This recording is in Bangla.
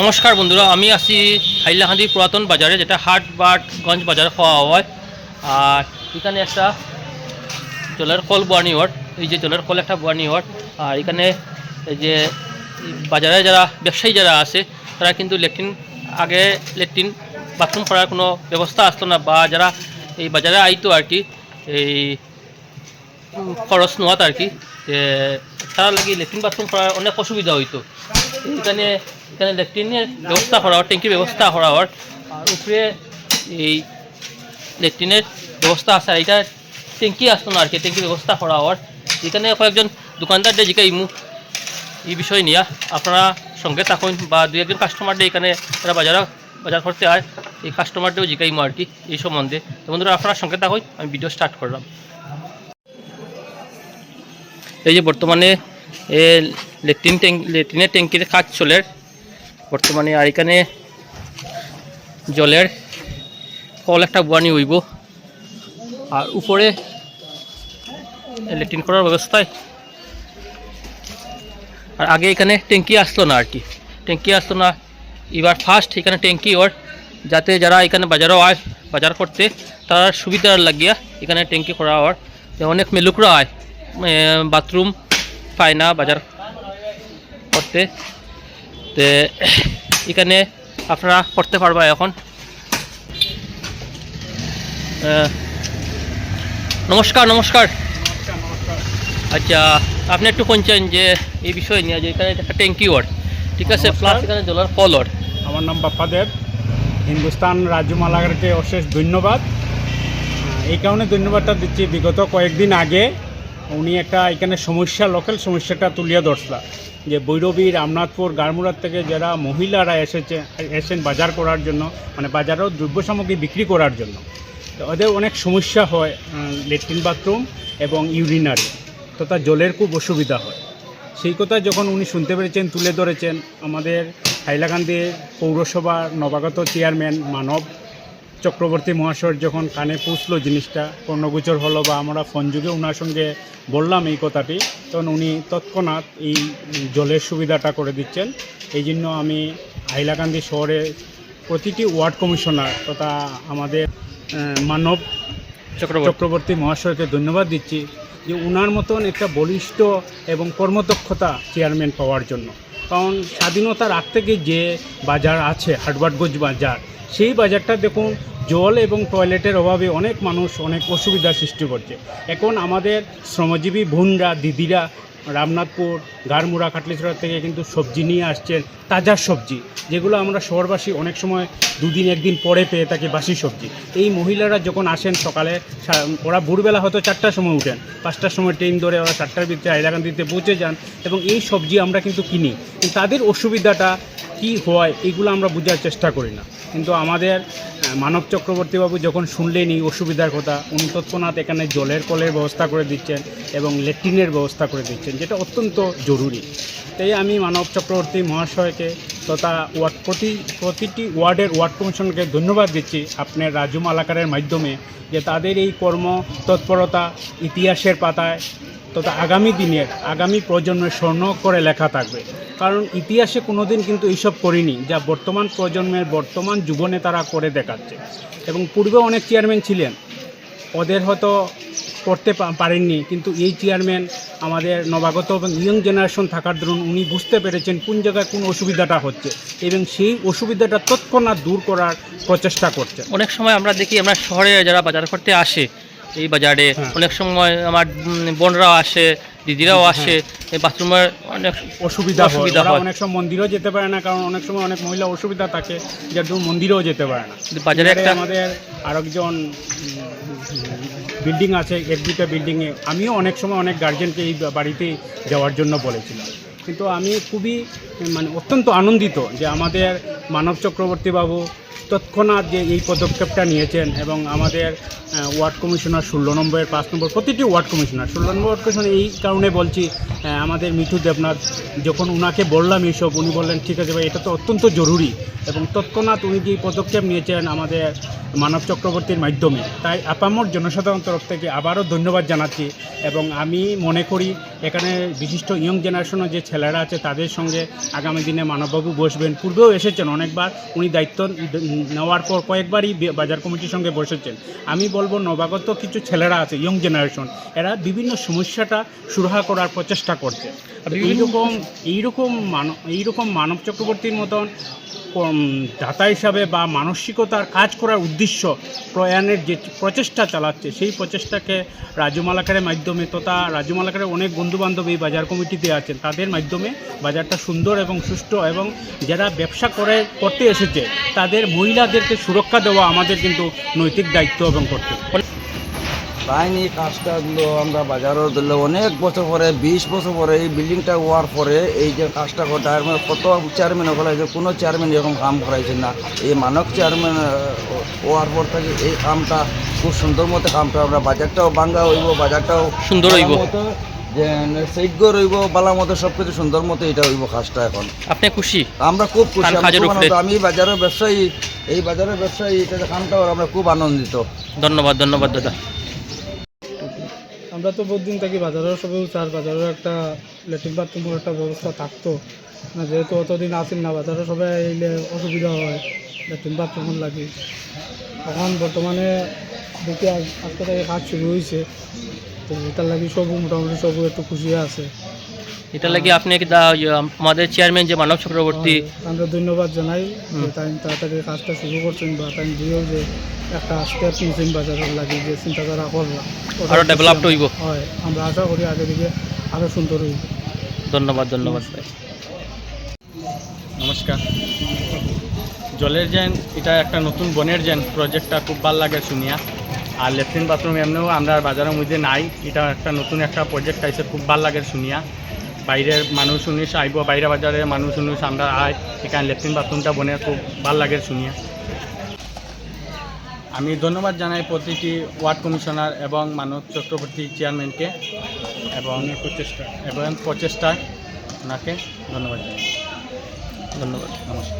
নমস্কার বন্ধুরা, আমি আছি হাইলাহান্দি পুরাতন বাজারে, যেটা হাট বাটগঞ্জ বাজার খাওয়া হয়। আর এখানে একটা জলের কল বানি হট, এই যে জলের কল একটা বানি হট। আর এখানে এই যে বাজারে যারা, ব্যবসায়ী যারা আছে, তারা কিন্তু ল্যাট্রিন আগে ল্যাট্রিন বাথরুম করার কোনো ব্যবস্থা আসতো না, বা যারা এই বাজারে আইতো আর কি, এই খরচ নোয়াত আর কি তারা লাগি ল্যাট্রিন বাথরুম করার অনেক অসুবিধা হইতো। এখানে এখানে লেট্রিনের ব্যবস্থা করা হওয়ার, ট্যাঙ্কির ব্যবস্থা করা হওয়ার, আর উপরে এই লেট্রিনের ব্যবস্থা আছে এটা ট্যাঙ্কি আসতো না আর কি, ট্যাঙ্কির ব্যবস্থা করা হওয়ার। এখানে কয়েকজন দোকানদার দিয়ে ইমু এই বিষয় নিয়ে আপনারা সঙ্গে থাকুন, বা দুই একজন কাস্টমার দিয়ে এখানে তারা বাজারে বাজার করতে হয়, এই কাস্টমারদেরও জিকাইমু আর কি, এই সম্বন্ধে। বন্ধুরা, আপনারা সঙ্গে থাকুন, আমি ভিডিও স্টার্ট করলাম। এই যে বর্তমানে, এ লেট্রিন ট্যাঙ্ক লেট্রিনের ট্যাঙ্কির কাজ চলে বর্তমানে আর এখানে জলের কল একটা বানি হইব। আর উপরে লেট্রিন করার ব্যবস্থায়। আর আগে এখানে ট্যাঙ্কি আসতো না আর কি। ট্যাঙ্কি আসতো না, এবার ফার্স্ট এখানে ট্যাঙ্কি ওর, যাতে যারা এখানে বাজারও আয়, বাজার করতে, তার সুবিধার লাগিয়া এখানে ট্যাঙ্কি করা হওয়ার অনেক মেলুকরা আয়। বাথরুম পায় না বাজার করতে। তে এখানে আপনারা করতে পারবা এখন। নমস্কার নমস্কার। আচ্ছা আপনি একটু শুনছেন যে এই বিষয় নিয়ে যে এখানে একটা ট্যাঙ্কি ওয়ার্ড ঠিক আছে। প্লাস এখানে জলের কল ওয়ার্ড আমার নাম বাপ্পাদেব হিন্দুস্তান রাজ্য মালাগারকে অশেষ ধন্যবাদ। এই কারণে ধন্যবাদটা দিচ্ছি। বিগত কয়েকদিন আগে উনি একটা এখানে সমস্যা লোকাল সমস্যাটা তুলিয়া ধরছিলা যে বৈরবী রামনাথপুর গারমুড়ার থেকে যারা মহিলারা এসেছে এসেন বাজার করার জন্য মানে বাজারেও দ্রব্য সামগ্রী বিক্রি করার জন্য। ওদের অনেক সমস্যা হয় লেট্রিন বাথরুম এবং ইউরিনারি। তথা জলের খুব অসুবিধা হয়। সেই কথা যখন উনি শুনতে পেরেছেন, তুলে ধরেছেন, আমাদের হাইলাকান্দি পৌরসভার নবাগত চেয়ারম্যান মানব চক্রবর্তী মহাশয় যখন কানে পুষলো জিনিসটা কর্ণগোচর হলো বা আমরা ফোন যুগে ওনার সঙ্গে বললাম এই কথাটি তখন উনি তৎক্ষণাৎ এই জলের সুবিধাটা করে দিচ্ছেন। এই জন্য আমি হাইলাকান্দি শহরে প্রতিটি ওয়ার্ড কমিশনার তথা আমাদের মানব চক্রবর্তী মহাশয়কে ধন্যবাদ দিচ্ছি। যে উনার মতন একটা বলিষ্ঠ এবং কর্মদক্ষতা চেয়ারম্যান পাওয়ার জন্য। কারণ স্বাধীনতার আগ থেকে যে বাজার আছে হাটবাটগঞ্জ বাজার, সেই বাজারটা দেখুন, জল এবং টয়লেটের অভাবে অনেক মানুষ অনেক অসুবিধার সৃষ্টি করছে। এখন আমাদের শ্রমজীবী বোনরা, দিদিরা রামনাথপুর, গারমুড়া কাটলিছড়া থেকে কিন্তু সবজি নিয়ে আসছেন তাজা সবজি, যেগুলো আমরা শহরবাসী অনেক সময় দুদিন, একদিন পরে পেয়ে থাকি বাসি সবজি। এই মহিলারা যখন আসেন সকালে ওরা ভোরবেলা হয়তো চারটার সময় উঠেন, পাঁচটার সময় ট্রেন ধরে ওরা চারটার ভিতরে হাইলাকান্দিতে পৌঁছে যান এবং এই সবজি আমরা কিন্তু কিনি। তাদের অসুবিধাটা কি হয় এগুলো আমরা বোঝার চেষ্টা করি না। কিন্তু আমাদের মানব চক্রবর্তীবাবু যখন শুনলেন অসুবিধার কথা, উনি তৎক্ষণাৎ এখানে জলের কলের ব্যবস্থা করে দিচ্ছেন এবং ল্যাট্রিনের ব্যবস্থা করে দিচ্ছেন, যেটা অত্যন্ত জরুরি। তাই আমি মানব চক্রবর্তী মহাশয়কে তথা ওয়ার্ড প্রতি, প্রতিটি ওয়ার্ডের ওয়ার্ড কমিশনকে ধন্যবাদ দিচ্ছি আপনার রাজু মালাকারের মাধ্যমে যে তাদের এই কর্ম তৎপরতা ইতিহাসের পাতায় তথা আগামী দিনের আগামী প্রজন্মের স্বর্ণ করে লেখা থাকবে। কারণ ইতিহাসে কোনোদিন কিন্তু এইসব করিনি, যা বর্তমান প্রজন্মের বর্তমান যুবনে তারা করে দেখাচ্ছে। এবং পূর্বে অনেক চেয়ারম্যান ছিলেন। ওদের হয়তো করতে পারেননি, কিন্তু এই চেয়ারম্যান আমাদের নবাগত এবং ইয়ং জেনারেশন থাকার দরুন উনি বুঝতে পেরেছেন কোন জায়গায় কোন অসুবিধাটা হচ্ছে এবং সেই অসুবিধাটা তৎক্ষণাৎ দূর করার প্রচেষ্টা করছে অনেক সময় আমরা দেখি আমরা শহরে যারা বাজার করতে আসে এই বাজারে হ্যাঁ। অনেক সময় আমার বোনরাও আসে দিদিরাও আসে বাথরুমের অনেক অসুবিধা অসুবিধা হয়। অনেক সময় মন্দিরেও যেতে পারে না কারণ অনেক সময় অনেক মহিলা অসুবিধা থাকে যার জন্য মন্দিরেও যেতে পারে না। বাজারে একটা আমাদের আরেকজন বিল্ডিং আছে এক দুইটা বিল্ডিংয়ে আমিও অনেক সময় অনেক গার্জেনকে এই বাড়িতে যাওয়ার জন্য বলেছিলাম। কিন্তু আমি খুবই মানে অত্যন্ত আনন্দিত যে আমাদের মানব চক্রবর্তী বাবু তৎক্ষণাৎ যে এই পদক্ষেপটা নিয়েছেন এবং আমাদের ওয়ার্ড কমিশনার ষোলো নম্বরের পাঁচ নম্বর, প্রতিটি ওয়ার্ড কমিশনার, ষোলো নম্বর ওয়ার্ড কমিশনার এই কারণে বলছি আমাদের মিঠু দেবনাথ, যখন ওনাকে বললাম এইসব, উনি বললেন, ঠিক আছে ভাই, এটা তো অত্যন্ত জরুরি। এবং তৎক্ষণাৎ উনি যে পদক্ষেপ নিয়েছেন আমাদের মানব চক্রবর্তীর মাধ্যমে, তাই আপামর জনসাধারণ তরফ থেকে আবারও ধন্যবাদ জানাচ্ছি এবং আমি মনে করি, এখানে বিশিষ্ট ইয়ং জেনারেশনের যে ছেলেরা আছে, তাদের সঙ্গে আগামী দিনে মানববাবু বসবেন। পূর্বেও এসেছেন অনেকবার, উনি দায়িত্ব নেওয়ার পর কয়েকবারই বাজার কমিটির সঙ্গে বসেছেন। আমি বলব নবাগত কিছু ছেলেরা আছে ইয়ং জেনারেশন এরা বিভিন্ন সমস্যাটা সুরাহা করার প্রচেষ্টা করছে। এইরকম এইরকম মানব এইরকম মানব চক্রবর্তীর মতন দাতা হিসাবে বা মানসিকতার কাজ করার উদ্দেশ্য প্রয়াণের যে প্রচেষ্টা চালাচ্ছে, সেই প্রচেষ্টাকে রাজু মালাকারের মাধ্যমে তথা রাজু মালাকারের অনেক বন্ধুবান্ধব এই বাজার কমিটিতে আছেন, তাদের মাধ্যমে বাজারটা সুন্দর এবং সুষ্ঠু এবং যারা ব্যবসা করে, করতে এসেছে, তাদের মহিলাদেরকে সুরক্ষা দেওয়া আমাদের কিন্তু নৈতিক দায়িত্ব এবং কর্তব্য তাইনি কাজটাগুলো আমরা বাজারও দিলে। অনেক বছর পরে বিশ বছর পরে এই বিল্ডিংটা হওয়ার পরে এই যে কাজটা করতে আর মানে কত চেয়ারম্যান যে কোনো চেয়ারম্যান এরকম কাম করাইছে না। এই মানব চেয়ারম্যান হওয়ার পর থেকে এই কামটা খুব সুন্দর মতো কামটা আমরা বাজারটাও বাঙ্গা হইব বাজারটাও সুন্দর হইব। যে সৈক্য রইব বালা মতো সব কিছু সুন্দর মতো এটা হইব কাজটা এখন। আপনি খুশি? আমরা খুব খুশি। আমি বাজারের ব্যবসায়ী এই বাজারের ব্যবসায়ী এটা কামটা আমরা খুব আনন্দিত। ধন্যবাদ ধন্যবাদ দাদা। আমরা তো বহুদিন থাকি বাজারের সবেও চার বাজারের একটা ল্যাট্রিন বাথরুমের একটা ব্যবস্থা থাকতো। না, যেহেতু অতদিন আসেন না বাজারের সবাই এলে অসুবিধা হয় ল্যাট্রিন বাথরুমের লাগে। এখন বর্তমানে দেখি আজ- আজকে থেকে কাজ শুরু হয়েছে তো এটার লাগি সবু, মোটামুটি সবু একটু খুশি আছে। এটা লাগি আপনি আমাদের চেয়ারম্যান যে মানব চক্রবর্তী আমরা ধন্যবাদ জানাই তাই তাড়াতাড়ি কাজটা শুরু করছেন বা তাই দিয়েও যে একটা স্টেপ নিয়েছেন বাজারের লাগি যে চিন্তাধারা করলাম ওটা আরও খুশি developed আমরা। হইব। হয় আমরা আশা করি আগে দিকে আরও সুন্দর হইব। ধন্যবাদ ধন্যবাদ। ভাই নমস্কার। জলের যেন এটা একটা নতুন বনের যেন প্রজেক্টটা খুব ভালো লাগে শুনিয়া। আর লেট্রিন বাথরুম এমনিও আমরা বাজারের মধ্যে নাই। এটা একটা নতুন একটা প্রজেক্ট আইসে খুব ভালো লাগে শুনিয়া। বাইরের মানুষ শুনিস আইব বাইরে বাজারের মানুষ শুনিস আমরা আয় এখানে লেট্রিন বাথরুমটা বনে খুব ভালো লাগে শুনিয়া। আমি ধন্যবাদ জানাই প্রতিটি ওয়ার্ড কমিশনার এবং মানব চক্রবর্তী চেয়ারম্যানকে এবং প্রচেষ্টা এবং প্রচেষ্টায় ওনাকে ধন্যবাদ জানাই। ধন্যবাদ। নমস্কার।